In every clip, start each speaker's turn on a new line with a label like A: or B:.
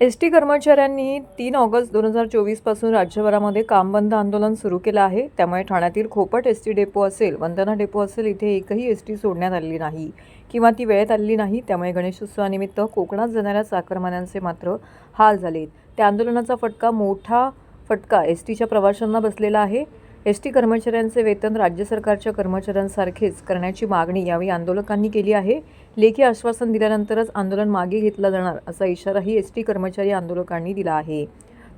A: S T कर्मचाऱ्यांनी तीन August दोन हजार चोवीसपासून राज्यभरामध्ये काम बंद आंदोलन सुरू केलं आहे. त्यामुळे ठाण्यातील खोपट एस टी डेपो असेल वंदना डेपो असेल इथे एकही एस टी सोडण्यात आलेली नाही. किंवा ती वेळेत आलेली नाही. त्यामुळे गणेशोत्सवानिमित्त कोकणात जाणाऱ्या चाकरमान्यांचे मात्र हाल झालेत. त्या आंदोलनाचा फटका मोठा फटका एस टीच्या प्रवाशांना बसलेला आहे. एस टी कर्मचाऱ्यांचे वेतन राज्य सरकारच्या कर्मचाऱ्यांसारखेच करण्याची मागणी यावेळी आंदोलकांनी केली आहे. लेखी आश्वासन दिल्यानंतरच आंदोलन मागे घेतलं जाणार असा इशाराही एस टी कर्मचारी आंदोलकांनी दिला आहे.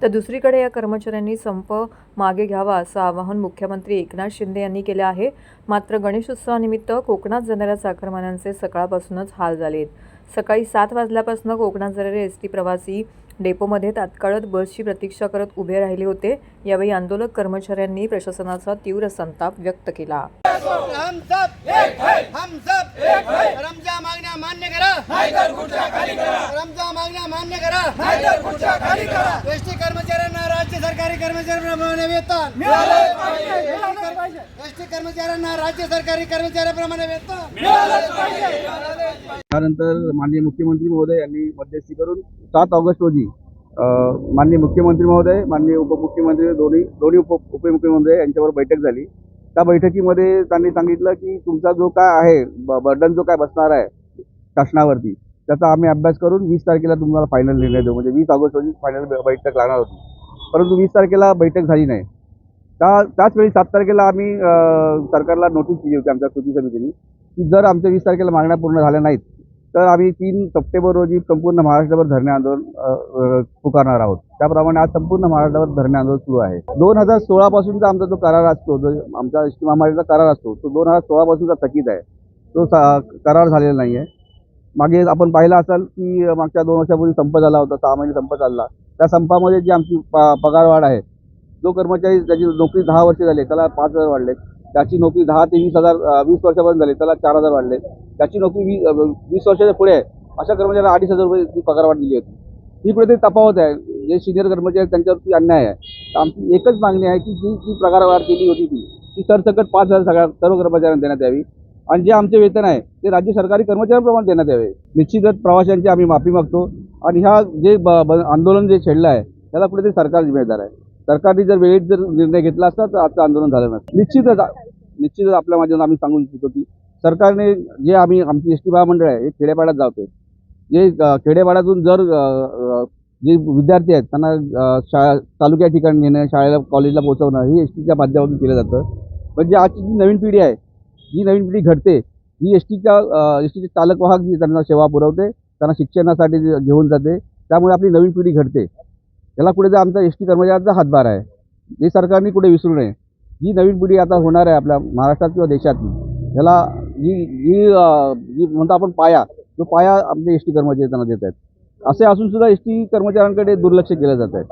A: तर दुसरीकडे या कर्मचाऱ्यांनी संप मागे घ्यावा असं आवाहन मुख्यमंत्री एकनाथ शिंदे यांनी केलं आहे. मात्र गणेशोत्सवानिमित्त कोकणात जाणाऱ्या चाकरमान्यांचे सकाळपासूनच हाल झालेत. सकाळी सात वाजल्यापासून कोकणात जाणारे एस टी प्रवासी डेपोमध्ये तात्काळत बसची प्रतीक्षा करत उभे राहिले होते. यावेळी आंदोलक कर्मचाऱ्यांनी प्रशासनाचा तीव्र संताप व्यक्त केला.
B: हम सब एक है। हम सब एक है। रमजा मागण्या मान्य करा। सरकारी कर्मचाऱ्यांप्रमाणे वेतन मिळाले पाहिजे. एसटी कर्मचाऱ्यांना राज्य सरकारी कर्मचाऱ्याप्रमाणे वेतन. मिळाले पाहिजे.
C: त्यानंतर माननीय मुख्यमंत्री महोदय यांनी मध्यस्थी करून सात ऑगस्ट रोजी माननीय मुख्यमंत्री महोदय माननीय उपमुख्यमंत्री दोन्ही दोन्ही उप उपमुख्यमंत्री यांच्यावर बैठक झाली. त्या बैठकीमध्ये त्यांनी सांगितलं की तुमचा जो काय आहे बर्डन जो काय बसणार आहे शासनावरती त्याचा आम्ही अभ्यास करून वीस तारखेला तुम्हाला फायनल निर्णय देऊ. म्हणजे वीस ऑगस्ट रोजी फायनल बैठक लागणार होती. परंतु वीस तारखेला बैठक झाली नाही. त्या त्याचवेळी सात तारखेला आम्ही सरकारला नोटीस दिली होती आमच्या कृती समितीने की जर आमच्या वीस तारखेला मागण्या पूर्ण झाल्या नाहीत तर आम्ही तीन सप्टेंबर रोजी संपूर्ण महाराष्ट्रभर धरणे आंदोलन पुकारणार आहोत. त्याप्रमाणे आज संपूर्ण महाराष्ट्रावर धरणे आंदोलन सुरू आहे. दोन हजार सोळापासूनचा आमचा जो करार असतो जो आमचा एस टी महामार्गाचा करार असतो तो दोन हजार सोळापासूनचा थकीत आहे. तो करार झालेला नाही आहे मागे आपण पाहिलं असाल की मागच्या दोन वर्षापूर्वी संप झाला होता सहा महिने संप चालला. त्या संपामध्ये जी आमची प- पगारवाढ आहे जो कर्मचारी त्याची नोकरी दहा वर्ष झाली त्याला पाच हजार वाढले. त्याची नोकरी दहा ते वीस हजार वीस वर्षापर्यंत झाली त्याला चार हजार वाढले. त्याची नोकरी वी वीस वर्षाच्या पुढे आहे अशा कर्मचाऱ्यांना अडीच हजार रुपये ती पगारवाढ दिली होती. ही कुठेतरी तफावत आहे. जे सिनियर कर्मचारी आहेत त्यांच्यावरती अन्याय आहे. आमची एकच मागणी आहे की जी जी पगारवाढ केली होती ती ती सरसकट पाच हजार सगळ्या सर्व कर्मचाऱ्यांना देण्यात यावी. आणि जे आमचे वेतन आहे ते राज्य सरकारी कर्मचाऱ्यांप्रमाणे देण्यात यावे. निश्चितच प्रवाशांची आम्ही माफी मागतो आणि ह्या जे ब- ब- आंदोलन जे छेडलं आहे त्याला कुठेतरी सरकार जिम्मेदार आहे. सरकारने जर वेळेत जर निर्णय घेतला असता तर आजचं आंदोलन झालं नसतं. निश्चितच निश्चितच आपल्या माध्यमातून आम्ही सांगू इच्छितो की सरकारने जे आम्ही आमची एस टी महामंडळ आहे हे खेड्यापाड्यात जातो जे खेडेपाड्यातून खेड्यापाड्यातून जर जे विद्यार्थी आहेत त्यांना शाळा तालुक्या ठिकाणी नेणं शाळेला कॉलेजला पोहोचवणं ही एस टीच्या माध्यमातून केलं जातं. पण जे आजची जी नवीन पिढी आहे जी नवीन पिढी घडते. ही एस टीच्या एस टीचे चालक वाहक जी त्यांना सेवा पुरवते त्यांना शिक्षणासाठी जे घेऊन जाते त्यामुळे आपली नवीन पिढी घडते. याला कुठे जर आमचा एस टी कर्मचाऱ्यांचा हातभार आहे. हे सरकारने कुठे विसरू नये. जी नवीन पिढी आता होणार आहे आपल्या महाराष्ट्रात किंवा देशात. याला जी जी जी म्हणतो आपण पाया तो पाया आपले एस टी कर्मचारी त्यांना देत आहेत. असे असूनसुद्धा एस टी कर्मचाऱ्यांकडे दुर्लक्ष केलं जात आहे.